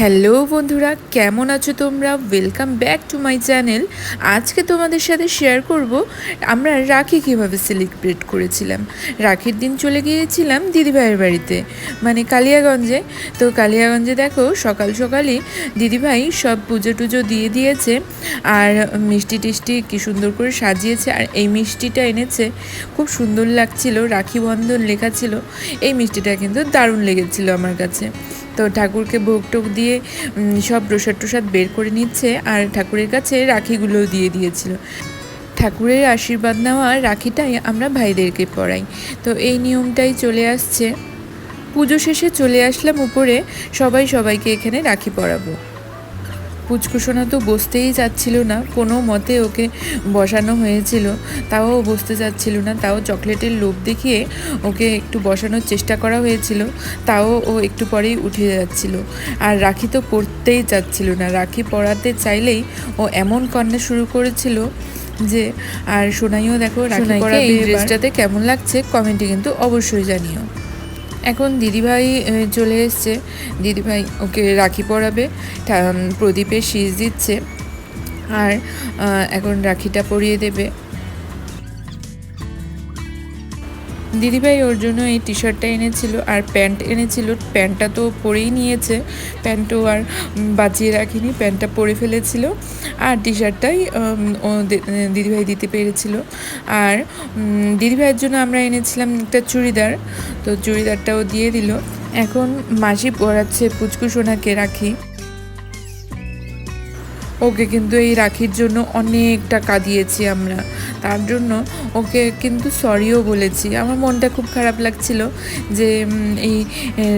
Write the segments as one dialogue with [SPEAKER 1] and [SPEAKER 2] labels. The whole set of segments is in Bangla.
[SPEAKER 1] হ্যালো বন্ধুরা, কেমন আছো তোমরা? Welcome back to my channel আজকে তোমাদের সাথে শেয়ার করব আমরা রাখি কীভাবে সেলিব্রেট করেছিলাম। রাখির দিন চলে গিয়েছিলাম দিদিভাইয়ের বাড়িতে মানে কালিয়াগঞ্জে। তো কালিয়াগঞ্জে দেখো, সকাল সকালই দিদিভাই সব পুজো টুজো দিয়ে দিয়েছে আর মিষ্টি টিষ্টি কি সুন্দর করে সাজিয়েছে আর এই মিষ্টিটা এনেছে। খুব সুন্দর লাগছিল, রাখি বন্ধন লেখা ছিল। এই মিষ্টিটা কিন্তু দারুণ লেগেছিল আমার কাছে। তো ঠাকুরকে ভোগ টোক দিয়ে সব প্রসাদ টসাদ বের করে নিচ্ছে আর ঠাকুরের কাছে রাখিগুলোও দিয়ে দিয়েছিল। ঠাকুরের আশীর্বাদ নেওয়া রাখিটাই আমরা ভাইদেরকে পড়াই। তো এই নিয়মটাই চলে আসছে। পুজো শেষে চলে আসলাম উপরে, সবাই সবাইকে এখানে রাখি পরাবো। পুচকুসোনা তো বসতেই যাচ্ছিল না। কোনো মতে ওকে বসানো হয়েছিল। তাও ও বসতে যাচ্ছিল না। তাও চকলেটের লোভ দেখিয়ে ওকে একটু বসানোর চেষ্টা করা হয়েছিল। তাও ও একটু পরেই উঠে যাচ্ছিল। আর রাখি তো পড়তেই চাচ্ছিল না। রাখি পড়াতে চাইলেই ও এমন কান্না শুরু করেছিল যে আর সোনাইও দেখো রাখি
[SPEAKER 2] ড্রেসটাতে
[SPEAKER 1] ড্রেসটাতে কেমন লাগছে? কমেন্টে কিন্তু অবশ্যই জানিও। এখন দিদিভাই চলে এসছে। দিদিভাই ওকে রাখি পরাবে প্রদীপে শীষ দিচ্ছে। আর এখন রাখিটা পরিয়ে দেবে। দিদিভাই ওর জন্য এই টি শার্টটা এনেছিল আর প্যান্ট এনেছিল। প্যান্টটা তো পরেই নিয়েছে। প্যান্টও আর বাঁচিয়ে রাখিনি। প্যান্টটা পরে ফেলেছিল। আর টি শার্টটাই দিদিভাই দিতে পেরেছিল। আর দিদিভাইয়ের জন্য আমরা এনেছিলাম একটা চুড়িদার। তো চুড়িদারটাও দিয়ে দিল। এখন মাসি পরাচ্ছে পুচকু সোনাকে রাখি। ওকে কিন্তু এই রাখির জন্য অনেক টাকা দিয়েছি আমরা। তার জন্য ওকে কিন্তু সরিও বলেছি। আমার মনটা খুব খারাপ লাগছিল যে এই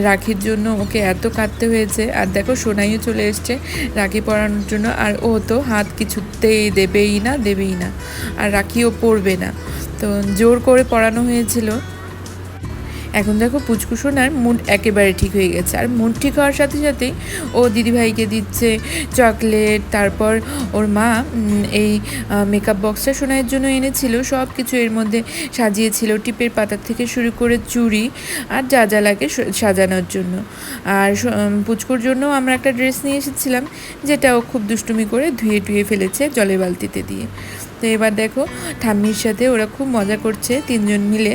[SPEAKER 1] রাখির জন্য ওকে এত কাঁদতে হয়েছে। আর দেখো, সোনাইও চলে এসছে রাখি পরানোর জন্য। আর ও তো হাত কিছুতেই দেবেই না দেবেই না। আর রাখিও পরবে না। তো জোর করে পড়ানো হয়েছিল। এখন দেখো পুচকু সোনার মুড একেবারে ঠিক হয়ে গেছে। আর মুড ঠিক হওয়ার সাথে সাথেই ও দিদিভাইকে দিচ্ছে চকলেট তারপর ওর মা এই মেকআপ বক্সটা সোনাইয়ের জন্য এনেছিল। সব কিছু এর মধ্যে সাজিয়েছিল, টিপের পাতা থেকে শুরু করে চুড়ি আর যা যা লাগে সাজানোর জন্য। আর পুচকুর জন্য আমরা একটা ড্রেস নিয়ে এসেছিলাম, যেটা ও খুব দুষ্টুমি করে ধুয়ে টুয়ে ফেলেছে জলের বালতিতে দিয়ে। তো এবার দেখো, ঠাম্মির সাথে ওরা খুব মজা করছে তিনজন মিলে।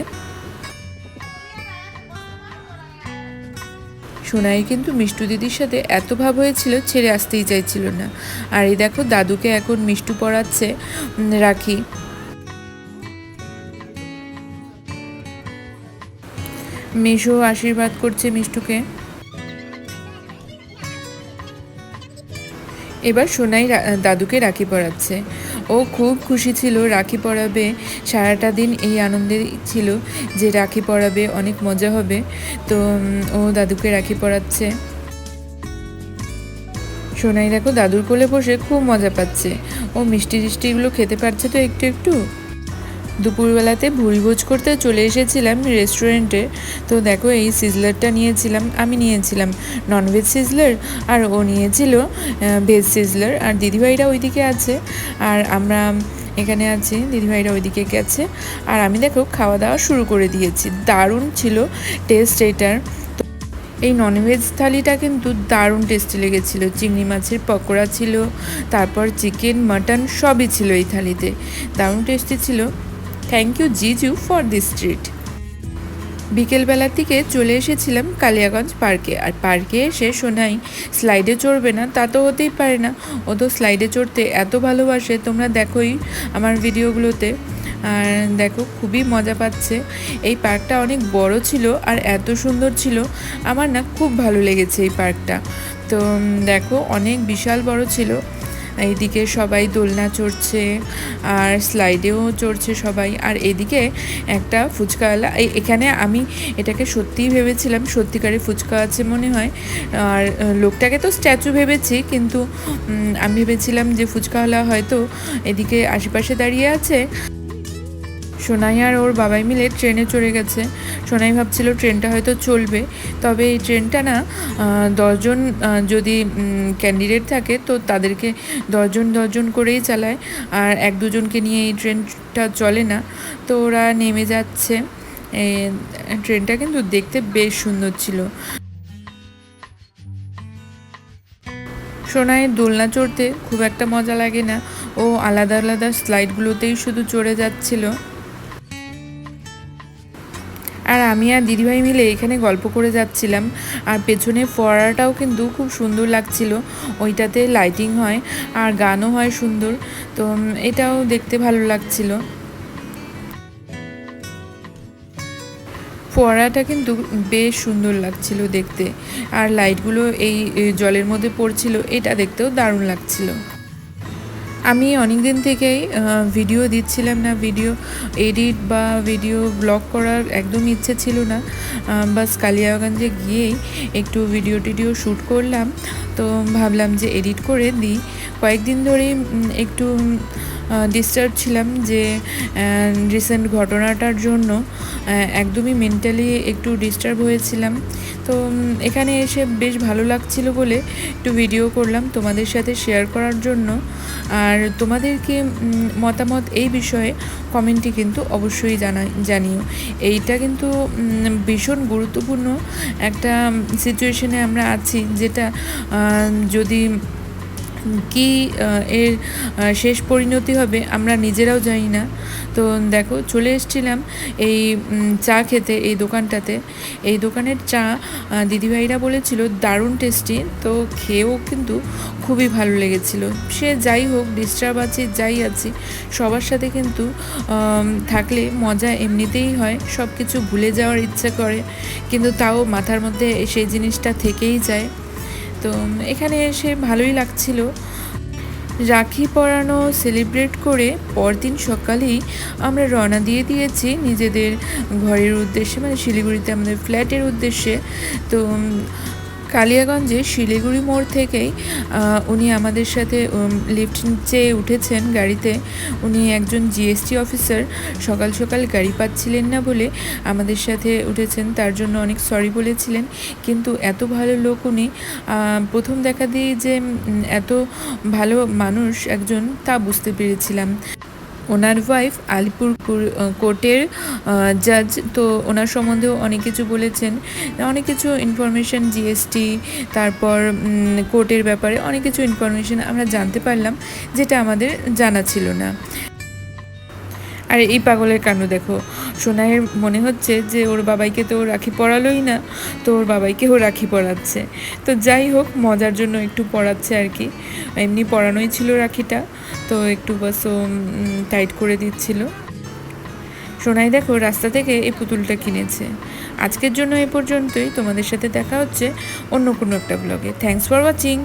[SPEAKER 1] সোনাই কিন্তু মিষ্টু দিদির সাথে এত ভাব হয়েছিল ছেড়ে আসতেই চাইছিল না। আর এই দেখো দাদুকে এখন মিষ্টু পড়াচ্ছে রাখি। মেশো আশীর্বাদ করছে মিষ্টুকে। এবার সোনাই দাদুকে রাখি পরাচ্ছে ও খুব খুশি ছিল, রাখি পরাবে, সারাটা দিন এই আনন্দে ছিল যে রাখি পরাবে, অনেক মজা হবে। তো ও দাদুকে রাখি পরাচ্ছে। সোনাই দেখো দাদুর কোলে বসে খুব মজা পাচ্ছে। ও মিষ্টি টিষ্টিগুলো খেতে পারছে তো একটু একটু? দুপুরবেলাতে ভুরিভোজ করতে চলে এসেছিলাম রেস্টুরেন্টে। তো দেখো, এই সিজলারটা নিয়েছিলাম, আমি নিয়েছিলাম ননভেজ সিজলার আর ও নিয়েছিল ভেজ সিজলার। আর দিদিভাইরা ওইদিকে আছে, আর আমরা এখানে আছি, দিদিভাইরা ওইদিকে গেছে। আর আমি দেখো খাওয়া দাওয়া শুরু করে দিয়েছি। দারুণ ছিল টেস্ট এটার। এই ননভেজ থালিটা কিন্তু দারুণ টেস্টি লেগেছিল। চিংড়ি মাছের পকোড়া ছিল, তারপর চিকেন মাটন সবই ছিল এই থালিতে। দারুণ টেস্টি ছিল। Thank you jiju for this treat বিকেলবেলার দিকে চলে এসেছিলাম কালিয়াগঞ্জ পার্কে, আর পার্কে এসে শোনাই স্লাইডে চড়বে না, তা তো হতেই পারে না। ও তো স্লাইডে চড়তে এত ভালোবাসে, তোমরা দেখোই আমার ভিডিওগুলোতে। আর দেখো, খুবই মজা পাচ্ছে। এই পার্কটা অনেক বড় ছিল আর এত সুন্দর ছিল, আমার না খুব ভালো লেগেছে এই পার্কটা। তো দেখো, অনেক বিশাল বড় ছিল। এইদিকে সবাই দোলনা চড়ছে, আর স্লাইডেও চড়ছে সবাই। আর এদিকে একটা ফুচকাওয়ালা এখানে আমি এটাকে সত্যিই ভেবেছিলাম, সত্যিকারের ফুচকা আছে মনে হয়। আর লোকটাকে তো স্ট্যাচু ভেবেছি, কিন্তু আমি ভেবেছিলাম যে ফুচকাওয়ালা হয়তো এদিকে আশেপাশে দাঁড়িয়ে আছে। সোনাই আর ওর বাবাই মিলে ট্রেনে চড়ে গেছে। সোনাই ভাবছিল ট্রেনটা হয়তো চলবে। তবে এই ট্রেনটা না দশজন যদি ক্যান্ডিডেট থাকে, তো তাদেরকে দশজন দশজন করেই চালায়। আর এক, দুজনকে নিয়ে এই ট্রেনটা চলে না। তো ওরা নেমে যাচ্ছে। ট্রেনটা কিন্তু দেখতে বেশ সুন্দর ছিল। সোনায় দোলনা চড়তে খুব একটা মজা লাগে না। ও আলাদা আলাদা স্লাইডগুলোতেই শুধু চড়ে যাচ্ছিল। আমি আর দিদিভাই মিলে এখানে গল্প করে যাচ্ছিলাম। আর পেছনে ফোয়ারাটাও কিন্তু খুব সুন্দর লাগছিল। ওইটাতে লাইটিং হয় আর গানও হয় সুন্দর। তো এটাও দেখতে ভালো লাগছিল। ফোয়ারাটা কিন্তু বেশ সুন্দর লাগছিল দেখতে। আর লাইটগুলো এই জলের মধ্যে পড়ছিল, এটা দেখতেও দারুণ লাগছিল। আমি অনেক দিন থেকেই ভিডিও দিচ্ছিলাম না ভিডিও এডিট বা ভিডিও ব্লগ করার একদম ইচ্ছে ছিল না। বাস কালিয়াগঞ্জে গিয়েই একটু ভিডিও টিডিও শ্যুট করলাম। তো ভাবলাম যে এডিট করে দিই। কয়েকদিন ধরেই একটু ডিস্টার্ব ছিলাম যে রিসেন্ট ঘটনাটার জন্য একদমই মেন্টালি একটু ডিস্টার্ব হয়েছিলাম। তো এখানে এসে বেশ ভালো লাগছিল বলে একটু ভিডিও করলাম তোমাদের সাথে শেয়ার করার জন্য। আর তোমাদেরকে মতামত এই বিষয়ে কমেন্টে কিন্তু অবশ্যই জানা, জানিও। এইটা কিন্তু ভীষণ গুরুত্বপূর্ণ একটা সিচুয়েশনে আমরা আছি, যেটা যদি কি এর শেষ পরিণতি হবে আমরা নিজেরাও জানি না। তো দেখো, চলে এসেছিলাম এই চা খেতে এই দোকানটাতে। এই দোকানের চা দিদিভাইরা বলেছিল দারুণ টেস্টি, তো খেয়েও কিন্তু খুবই ভালো লেগেছিল। সে যাই হোক ডিস্টার্ব আছে, যাই আছি, সবার সাথে কিন্তু থাকলে মজা এমনিতেই হয় সব কিছু ভুলে যাওয়ার ইচ্ছা করে, কিন্তু তাও মাথার মধ্যে সেই জিনিসটা থেকেই যায়। তো এখানে এসে ভালোই লাগছিল। রাখি পরানো সেলিব্রেট করে পরদিন সকালেই আমরা রওনা দিয়ে দিয়েছি নিজেদের ঘরের উদ্দেশ্যে মানে শিলিগুড়িতে আমাদের ফ্ল্যাটের উদ্দেশ্যে। তো কালিয়াগঞ্জে শিলিগুড়ি মোড় থেকেই উনি আমাদের সাথে লিফট চেয়ে উঠেছেন গাড়িতে। উনি একজন জিএসটি অফিসার সকাল সকাল গাড়ি পাচ্ছিলেন না বলে আমাদের সাথে উঠেছেন, তার জন্য অনেক সরি বলেছিলেন। কিন্তু এত ভালো লোক উনি প্রথম দেখা দিয়ে যে এত ভালো মানুষ একজন, তা বুঝতে পেরেছিলাম। ওনার ওয়াইফ আলিপুর কোর্টের জাজ তো ওনার সম্বন্ধেও অনেক কিছু বলেছেন। অনেক কিছু ইনফরমেশান জিএসটি তারপর কোর্টের ব্যাপারে অনেক কিছু ইনফরমেশান আমরা জানতে পারলাম, যেটা আমাদের জানা ছিল না। আর এই পাগলের কাণ্ড দেখো। সোনাইয়ের মনে হচ্ছে যে ওর বাবাইকে তো রাখি পরালোই না, তো ওর বাবাইকেও রাখি পড়াচ্ছে তো যাই হোক, মজার জন্য একটু পড়াচ্ছে আর কি। এমনি পরানোই ছিল রাখিটা, তো একটু বাস টাইট করে দিচ্ছিল। সোনাই দেখো রাস্তা থেকে এই পুতুলটা কিনেছে। আজকের জন্য এ পর্যন্তই। তোমাদের সাথে দেখা হচ্ছে অন্য কোনো একটা ব্লগে থ্যাংকস ফর ওয়াচিং